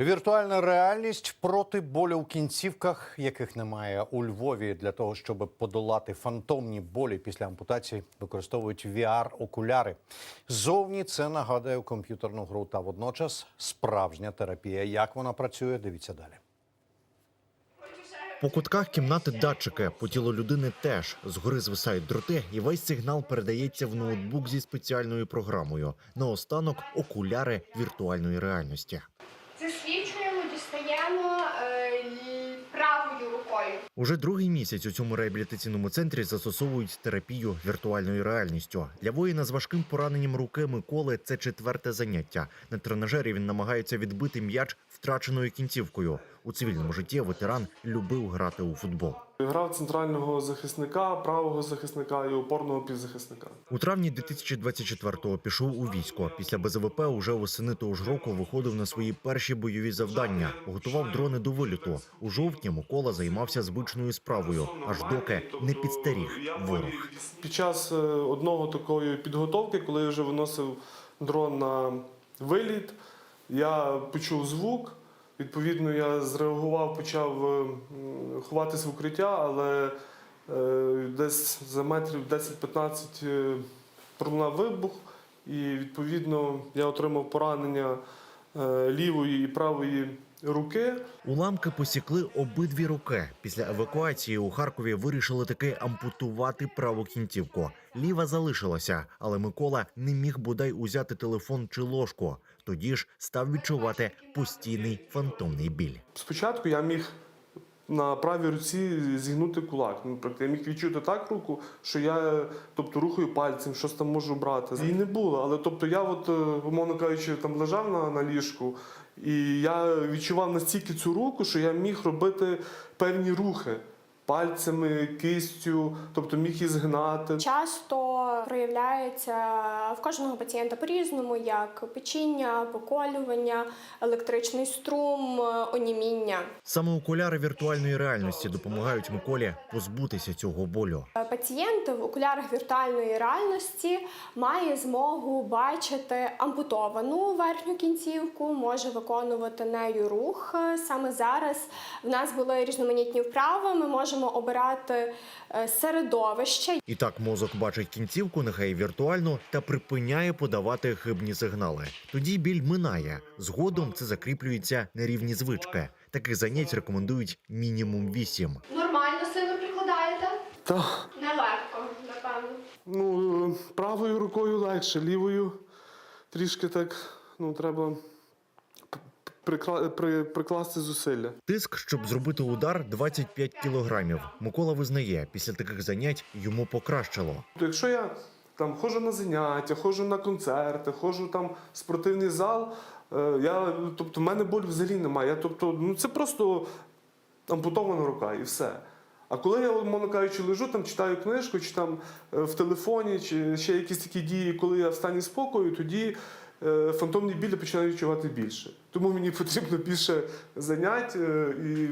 Віртуальна реальність проти болю у кінцівках, яких немає у Львові. Для того щоб подолати фантомні болі після ампутації, використовують VR-окуляри. Зовні це нагадує комп'ютерну гру та водночас справжня терапія. Як вона працює? Дивіться далі. По кутках кімнати датчики, по тілу людини теж згори звисають дроти, і весь сигнал передається в ноутбук зі спеціальною програмою. Наостанок окуляри віртуальної реальності. Уже другий місяць у цьому реабілітаційному центрі застосовують терапію віртуальною реальністю. Для воїна з важким пораненням руки Миколи це четверте заняття. На тренажері він намагається відбити м'яч втраченою кінцівкою. У цивільному житті ветеран любив грати у футбол. Грав центрального захисника, правого захисника і опорного півзахисника. У травні 2024-го пішов у військо. Після БЗВП уже восени того ж року виходив на свої перші бойові завдання, готував дрони до виліту. У жовтні Микола займався звичною справою, аж доки не підстаріг ворог. Під час е, одного такої підготовки, коли я вже виносив дрон на виліт, я почув звук. Відповідно, я зреагував, почав ховатися ховатись в укриття, але е, десь за метрів 10-15 е, пролунав вибух, і відповідно я отримав поранення е, лівої і правої руки. Уламки посікли обидві руки. Після евакуації у Харкові вирішили таки ампутувати праву кінцівку. Ліва залишилася, але Микола не міг бодай узяти телефон чи ложку. Тоді ж став відчувати постійний фантомний біль. Спочатку я міг на правій руці зігнути кулак. Ну, Наприклад, я міг відчути так руку, що я тобто, рухаю пальцем, щось там можу брати. Її не було, але тобто я, от, е, умовно кажучи, там лежав на, на ліжку, і я відчував настільки цю руку, що я міг робити певні рухи пальцями, кистю, тобто міг її згинати. Часто проявляється в кожного пацієнта по-різному, як печіння, поколювання, електричний струм, оніміння. Саме окуляри віртуальної реальності допомагають Миколі позбутися цього болю. Пацієнт в окулярах віртуальної реальності має змогу бачити ампутовану верхню кінцівку, може виконувати нею рух. Саме зараз в нас були різноманітні вправи. Ми можемо обирати е, середовище, І так мозок бачить кінцівку, нехай і віртуальну, та припиняє подавати хибні сигнали. Тоді біль минає. Згодом це закріплюється на рівні звички. Таких занять рекомендують мінімум вісім. Нормально сили прикладаєте? Та, Нелегко, напевно. ну, е, правою рукою легше, лівою трішки так ну, треба прикла- при- прикласти зусилля. Тиск, щоб зробити удар, 25 кілограмів. Микола визнає, після таких занять йому покращило. То якщо я там ходжу на заняття, ходжу на концерти, ходжу там в спортивний зал, е, я, тобто, в мене болю взагалі немає. Я, тобто, ну, це просто ампутована рука і все. А коли я, мовно кажучи, лежу, там читаю книжку, чи там е, в телефоні, чи ще якісь такі дії, коли я в стані спокою, тоді фантомні білі починаю відчувати більше. Тому мені потрібно більше занять, е, і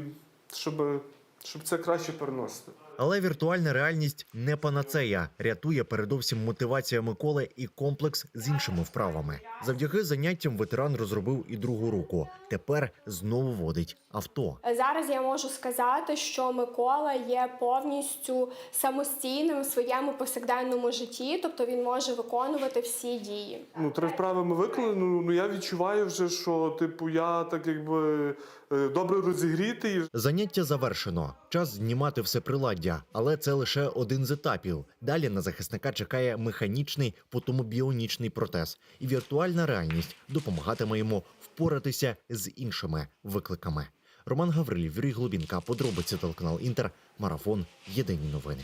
щоб, щоб це краще переносити. Але віртуальна реальність не панацея, рятує передовсім мотивація Миколи і комплекс з іншими вправами. Завдяки заняттям ветеран розробив і другу руку. Тепер знову водить авто. Зараз я можу сказати, що Микола є повністю самостійним у своєму повсякденному житті, тобто він може виконувати всі дії. Ну, три вправи ми виконали. Ну, ну я відчуваю вже, що типу я так якби е, добре розігрітий. Заняття завершено. Час знімати все приладдя, але це лише один з етапів. Далі на захисника чекає механічний, потім біонічний протез, і віртуальна реальність допомагатиме йому впоратися з іншими викликами. Роман Гаврилів, Юрій Глубінка, подробиці телеканал Інтер, марафон. Єдині новини.